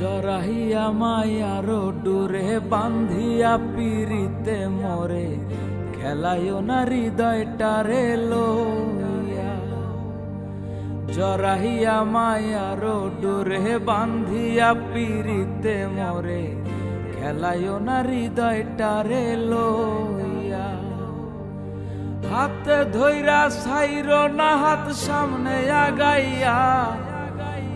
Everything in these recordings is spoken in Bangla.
জরাহিয়া মায়ার ডুরে বান্ধিয়া পিরিতে মরে খেলায়ও না হৃদয়টারে লইয়া। জরাহিয়া মায়ার ডুরে বান্ধিয়া পিরিতে মরে খেলায়ও না হৃদয়টারে লইয়া। হাতে ধইরা সাইর না হাত সামনে আগাইয়া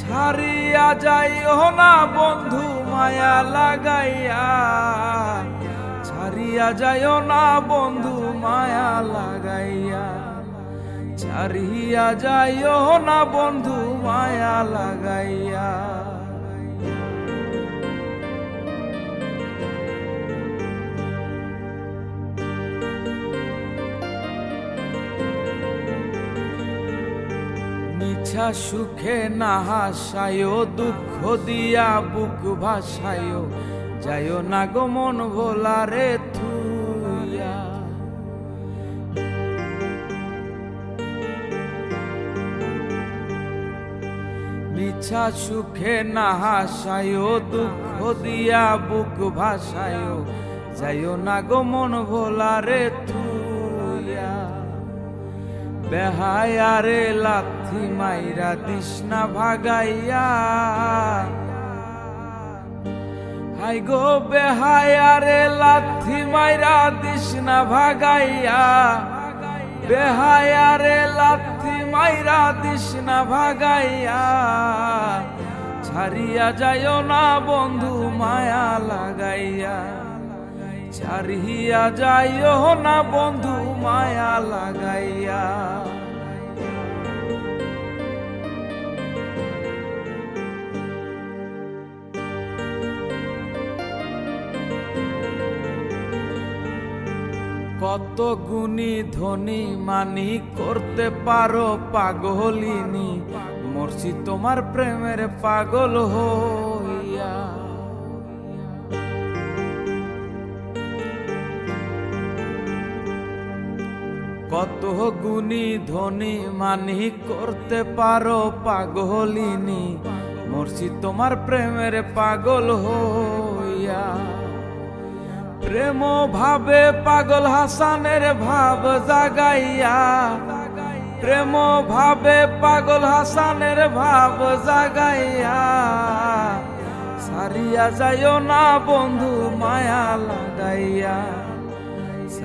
ছাড়িয়া যাইও না বন্ধু মায়া লাগাইয়া। ছাড়িয়া যাইও না বন্ধু মায়া লাগাইয়া। ছাড়িয়া যাইও না বন্ধু মায়া লাগাইয়া। মিছা সুখে না হাসায়, দুঃখ দিয়া বুক ভাসায়, যায় না গো মন ভোলারে থুইয়া। মিছা সুখে না হাসায়, দুঃখ দিয়া বুক ভাসায়, যায় না গো মন ভোলারে থুইয়া বেহায়ারে লাথি মাইরা দিশনা ভাগাইয়া। হাই গো বেহায়ারে লাথি মাইরা দিশনা ভাগাইয়া। বেহায়ারে লাথি মাইরা দিশনা ভাগাইয়া। ছাড়িয়া যাইও না বন্ধু মায়া লাগাইয়া। ছাড়িয়া যাইও না বন্ধু মায়া লাগাইয়া। কত গুণী ধনী মানি করতে পারো পাগলিনী, মরছি তোমার প্রেমের পাগল হইয়া কত গুণী ধনী মানি করতে পারো পাগলিনী? মরছি তোমার প্রেমের পাগল হইয়া। প্রেম ভাবে পাগল হাসানের ভাব জাগাইয়া। প্রেম ভাবে পাগল হাসানের ভাব জাগাইয়া। সারিয়া যাইও না বন্ধু, মায়া লাগাইয়া।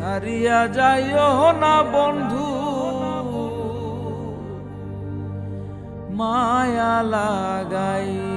সারিয়া যাইও না বন্ধু। মায়া লাগাইয়া